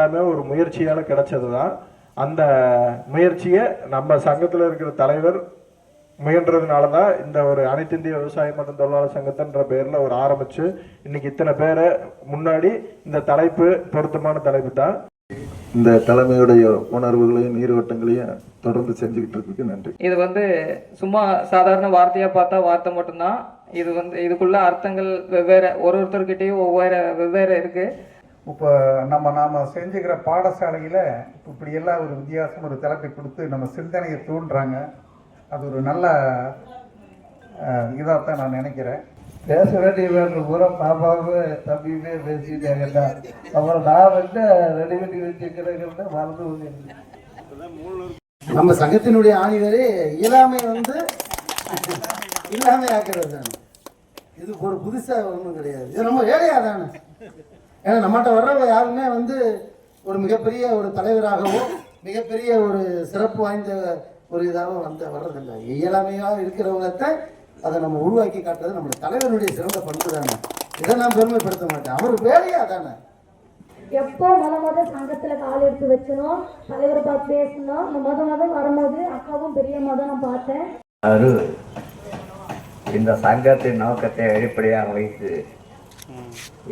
எல்லாமே ஒரு முயற்சியால் கிடைச்சது தான் அந்த முயற்சியை நம்ம சங்கத்தில் இருக்கிற தலைவர் முயன்றதுனால தான் இந்த ஒரு அனைத்து இந்திய விவசாய மற்றும் தொழிலாளர் சங்கத்தின்ற பேரில் ஒரு ஆரம்பிச்சு இன்னைக்கு இத்தனை பேரை முன்னாடி இந்த தலைப்பு பொருத்தமான தலைப்பு தான். இந்த தலைமையுடைய உணர்வுகளையும் நீரோட்டங்களையும் தொடர்ந்து செஞ்சுக்கிட்டு இருக்கு நன்றி. இது வந்து சும்மா சாதாரண வார்த்தையாக பார்த்தா வார்த்தை மட்டும்தான். இது வந்து இதுக்குள்ள அர்த்தங்கள் வெவ்வேறு ஒரு ஒருத்தர்கிட்டயும் ஒவ்வொரு வெவ்வேறு இருக்கு. இப்போ நம்ம நாம் செஞ்சுக்கிற பாடசாலையில் இப்போ இப்படியெல்லாம் ஒரு வித்தியாசம் ஒரு தலைப்பை கொடுத்து நம்ம சிந்தனையை தூண்டுறாங்க. அது ஒரு நல்ல இதாக தான் நான் நினைக்கிறேன். பேச வேண்டிய வேண்டும் பூரா பாப்பாவே தம்பியுமே பேசிட்டாங்கல்ல அப்புறம் நான் வந்து ரெடி பண்ணி வச்சுக்கிறேங்கிறத மறந்து நம்ம சங்கத்தினுடைய ஆணிவரே இயலாமை வந்து இல்லாமை ஆக்கிறது தானே இது ஒரு புதுசா ஒன்றும் கிடையாது. இது நம்ம வேலையா தானே ஏன்னா நம்மகிட்ட வர்றவங்க யாருமே வந்து ஒரு மிகப்பெரிய ஒரு தலைவராகவோ மிகப்பெரிய ஒரு சிறப்பு வாய்ந்த ஒரு இதாகவும் வந்து வர்றதில்லை. இயலாமையாக இருக்கிறவங்கத்த அதை நம்ம உருவாக்கி காட்டுறது நம்மளுடைய தலைவருடைய சிறந்த பண்பு தானே. இதை நான் பெருமைப்படுத்த மாட்டேன். அவர் வேலையா தானே? எப்போ முத முத சங்கத்துல கால் எடுத்து வச்சனோ தலைவரை பார்த்து பேசணும் இந்த முத முத வரும்போது அக்காவும் பெரியம்மா தான் நான் பார்த்தேன். அது இந்த சங்கத்தின் நோக்கத்தை அடிப்படையாக வைத்து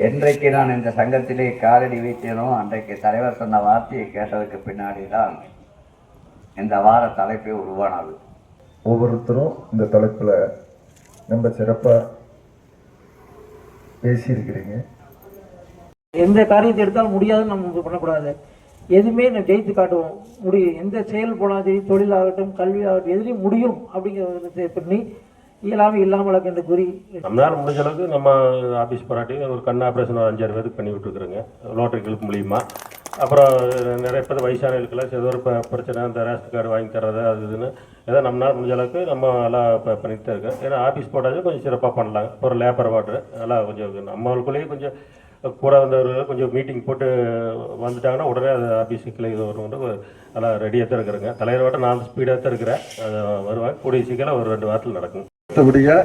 என்றைக்கு நான் இந்த சங்கத்திலே காலடி வைத்தேனோ அன்றைக்கு தலைவர் சொன்ன வார்த்தையை கேட்டதுக்கு பின்னாடி தான் இந்த வார தலைப்பே உருவானது. ஒவ்வொருத்தரும் இந்த தலைப்பில் ரொம்ப சிறப்பாக பேசியிருக்கிறீங்க. எந்த காரியத்தை எடுத்தாலும் முடியாதுன்னு நம்ம பண்ணக்கூடாது. எதுவுமே நம்ம ஜெயித்து காட்டுவோம். முடியும் எந்த செயல் போனாலும் சரி தொழிலாகட்டும் கல்வியாகட்டும் எதுலையும் முடியும் அப்படிங்கிறத பண்ணி இயலாமல் இல்லாமல் என்று கூறி நம்மளால் முடிஞ்ச அளவுக்கு நம்ம ஆஃபீஸ் போராட்டி ஒரு கண் ஆப்ரேஷன் ஒரு அஞ்சாறு பேருக்கு பண்ணி விட்டுருக்குறோங்க. லோட்டரி கிளப் மூலியமா. அப்புறம் நிறைய பேர் வயசானவர்களுக்கெல்லாம் ஏதோ ஒரு ப- பிரச்சனை இந்த ரேஷன் கார்டு வாங்கி தர்றது அது இதுன்னு ஏதோ நம்மளால் முடிஞ்ச அளவுக்கு நம்ம எல்லாம் இப்போ பண்ணிட்டு தான் இருக்கோம். ஏன்னா ஆஃபீஸ் போட்டாச்சும் கொஞ்சம் சிறப்பாக பண்ணலாம் ஒரு லேபர் வாட்ரு எல்லாம் கொஞ்சம் நம்மளுக்குள்ளேயே கொஞ்சம் கூட வந்தவர்கள் கொஞ்சம் மீட்டிங் போட்டு வந்துட்டாங்கன்னா உடனே அது ஆஃபீஸுக்குள்ளே இது வருவோம் நல்லா ரெடியாக தான் இருக்கிறேங்க. தலைவர் வாட்டம் நான் ஸ்பீடாக தான் இருக்கிறேன். அது வருவாங்க. கூடிய சீக்கிரம் ஒரு ரெண்டு வாரத்தில் நடக்கும். மற்றபடியாக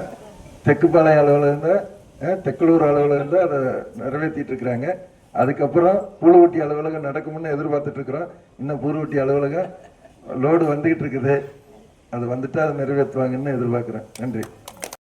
தெக்குப்பாளையம் அளவில் இருந்து அஹ், தெக்குளூர் அளவில் அதை நிறைவேற்றிட்டு இருக்கிறாங்க. அதுக்கப்புறம் பூலுவட்டி அலுவலகம் நடக்கும்னு எதிர்பார்த்துட்டு இருக்கிறோம். இன்னும் பூர்வட்டி அலுவலகம் லோடு வந்துகிட்டு இருக்குது. அது வந்துட்டு அதை நிறைவேற்றுவாங்கன்னு எதிர்பார்க்குறேன். நன்றி.